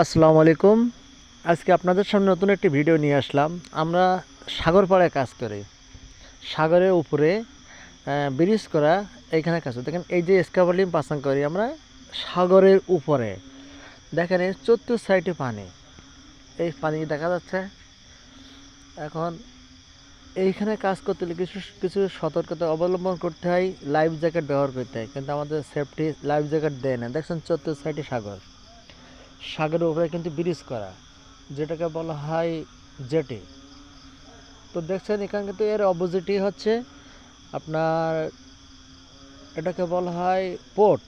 আসসালামু আলাইকুম। আজকে আপনাদের সামনে নতুন একটি ভিডিও নিয়ে আসলাম। আমরা সাগর পাড়ে কাজ করি। সাগরের উপরে ব্রিজ করা এইখানে কাজ করি। দেখেন, এই যে স্কাবালিং পাসাং করি আমরা সাগরের উপরে। দেখেন, এই চতুর সাইডে পানি। এই পানি দেখা যাচ্ছে। এখন এইখানে কাজ করতে হলে কিছু কিছু সতর্কতা অবলম্বন করতে হয় লাইফ জ্যাকেট ব্যবহার করতে হয়। কিন্তু আমাদের সেফটি লাইফ জ্যাকেট দেয় না। দেখছেন চতুর সাইডে সাগর। সাগরের উপরে কিন্তু ব্রিজ করা, যেটাকে বলা হয় জেটি। তো দেখছেন, এখানে কিন্তু এর অপোজিটই হচ্ছে আপনার এটাকে বলা হয় পোর্ট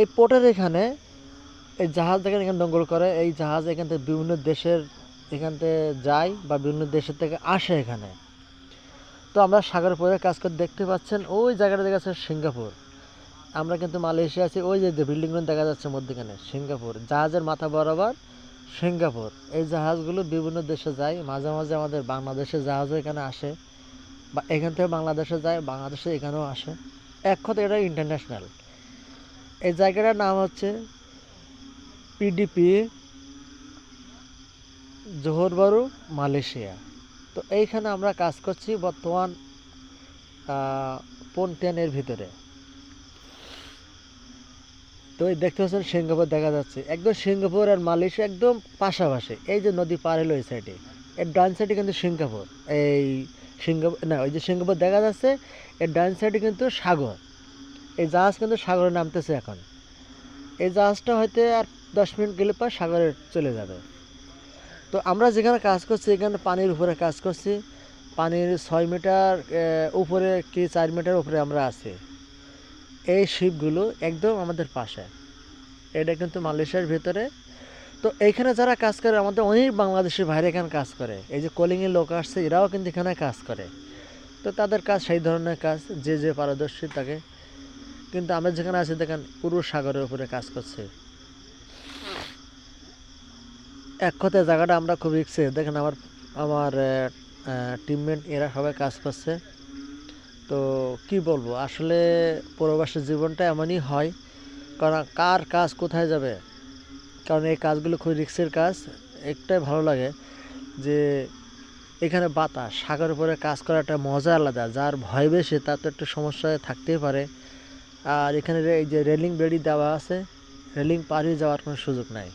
এই পোর্টের এখানে এই জাহাজ দেখেন, এখানে নোঙ্গল করে। এই জাহাজ এখান থেকে বিভিন্ন দেশের এখান থেকে যায় বা বিভিন্ন দেশের থেকে আসে এখানে। তো আমরা সাগর পরে কাজ করে দেখতে পাচ্ছেন, ওই জায়গাটা দেখা সিঙ্গাপুর। আমরা কিন্তু মালয়েশিয়া আছি, ওই যে বিল্ডিংগুলো দেখা যাচ্ছে মধ্যখানে, সিঙ্গাপুর। জাহাজের মাথা বরাবর সিঙ্গাপুর। এই জাহাজগুলো বিভিন্ন দেশে যায়, মাঝে মাঝে আমাদের বাংলাদেশের জাহাজও এখানে আসে, বা এখান থেকে বাংলাদেশে যায়, বাংলাদেশে এখানেও আসে। এক কথা এটা ইন্টারন্যাশনাল এই জায়গাটার নাম হচ্ছে পিডিপি জোহরবারু মালয়েশিয়া। তো এইখানে আমরা কাজ করছি বর্তমান পন্টিয়ানের ভিতরে। তো এই দেখতে পাচ্ছেন সিঙ্গাপুর দেখা যাচ্ছে। একদম সিঙ্গাপুর আর মালয়েশিয়া একদম পাশাপাশি। এই যে নদী পার হলো ওই সাইডে এর ডান সাইডে কিন্তু সিঙ্গাপুর। এই সিঙ্গাপুর, না, ওই যে সিঙ্গাপুর দেখা যাচ্ছে, এর ডান সাইডে কিন্তু সাগর। এই জাহাজ কিন্তু সাগরে নামতেছে এখন। এই জাহাজটা হয়তো আর দশ মিনিট গেলে পর সাগরে চলে যাবে। তো আমরা যেখানে কাজ করছি, এখানে পানির উপরে কাজ করছি। পানির ছয় মিটার উপরে কি চার মিটার উপরে আমরা আছি। এই শিপগুলো একদম আমাদের পাশে। এটা কিন্তু মালয়েশিয়ার ভেতরে। তো এইখানে যারা কাজ করে, আমাদের অনেক বাংলাদেশের বাইরে এখানে কাজ করে। এই যে কলিংয়ের লোক আসছে, এরাও কিন্তু এখানে কাজ করে। তো তাদের কাজ সেই ধরনের কাজ, যে যে পারদর্শী তাকে। কিন্তু আমরা যেখানে আছি, দেখেন, পুরো সাগরের উপরে কাজ করছে। এক কথায় জায়গাটা আমরা খুব রিক্সে দেখেন, আমার আমার টিমমেট এরা সবাই কাজ করছে। তো কি বলব? আসলে প্রবাসী জীবনটা এমনই হয়। কারণ কার কাজ কোথায় যাবে? কারণ এই কাজগুলো খুব রিক্সের কাজ। একটাই ভালো লাগে যে এখানে বাতাস সাগর উপরে কাজ করা একটা মজা আলাদা। যার ভয় বেশি, তার তো একটু সমস্যায় থাকতেই পারে। আর এখানে এই যে রেলিং বেড়ি দেওয়া আছে, রেলিং পার হয়ে যাওয়ার কোনো সুযোগ নাই।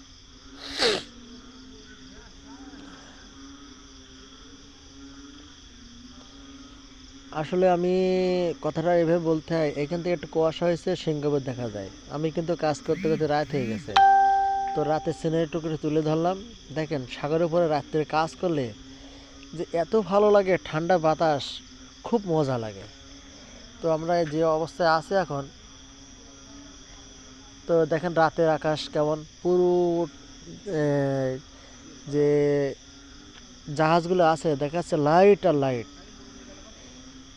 আসলে আমি কথাটা এভাবে বলতে হয়, এখান থেকে একটু কুয়াশা হয়েছে সিঙ্গাপুর দেখা যায়। আমি কিন্তু কাজ করতে করতে রাত হয়ে গেছে। তো রাতের সিনারিটুকু তুলে ধরলাম। দেখেন, সাগরের উপরে রাত্রে কাজ করলে যে এত ভালো লাগে, ঠান্ডা বাতাস, খুব মজা লাগে। তো আমরা যে অবস্থায় আছি এখন, তো দেখেন রাতের আকাশ কেমন, পুরো যে জাহাজগুলো আছে, দেখা যাচ্ছে লাইট আর লাইট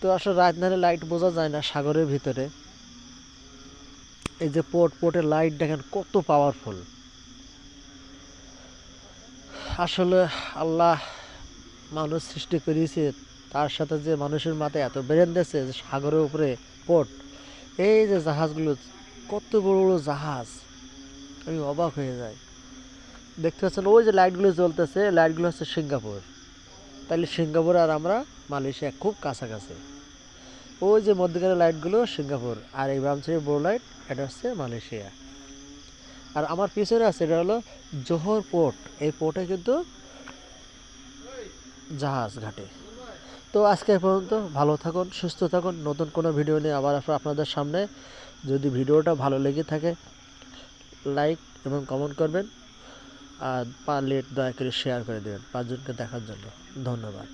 তো আসলে রাত নাহলে লাইট বোঝা যায় না সাগরের ভিতরে। এই যে পোর্ট পোর্টের লাইট দেখেন কত পাওয়ারফুল আসলে আল্লাহ মানুষ সৃষ্টি করিয়েছে তার সাথে যে মানুষের মাথায় এত বেরেন দিয়েছে যে সাগরের উপরে পোর্ট এই যে জাহাজগুলো, কত বড় বড় জাহাজ। আমি অবাক হয়ে যাই। দেখতে পাচ্ছেন, ওই যে লাইটগুলো জ্বলতেছে লাইটগুলো হচ্ছে সিঙ্গাপুর। তাহলে সিঙ্গাপুর আর আমরা মালয়েশিয়া খুব কাছাকাছি। ওই যে মধ্যখানে লাইটগুলো সিঙ্গাপুর। আর এই বাম সাইডে বড় লাইট এটা হচ্ছে মালয়েশিয়া। আর আমার পিছনে আছে, এটা হলো জোহর পোর্ট এই পোর্টে কিন্তু জাহাজ ঘাটে। তো আজকে পর্যন্ত ভালো থাকুন, সুস্থ থাকুন। নতুন কোনো ভিডিও নিয়ে আবার আপনাদের সামনে। যদি ভিডিওটা ভালো লেগে থাকে লাইক এবং কমেন্ট করবেন। আর পারলে দয়া করে শেয়ার করে দেবেন। পাঁচজনকে দেখার জন্য। ধন্যবাদ।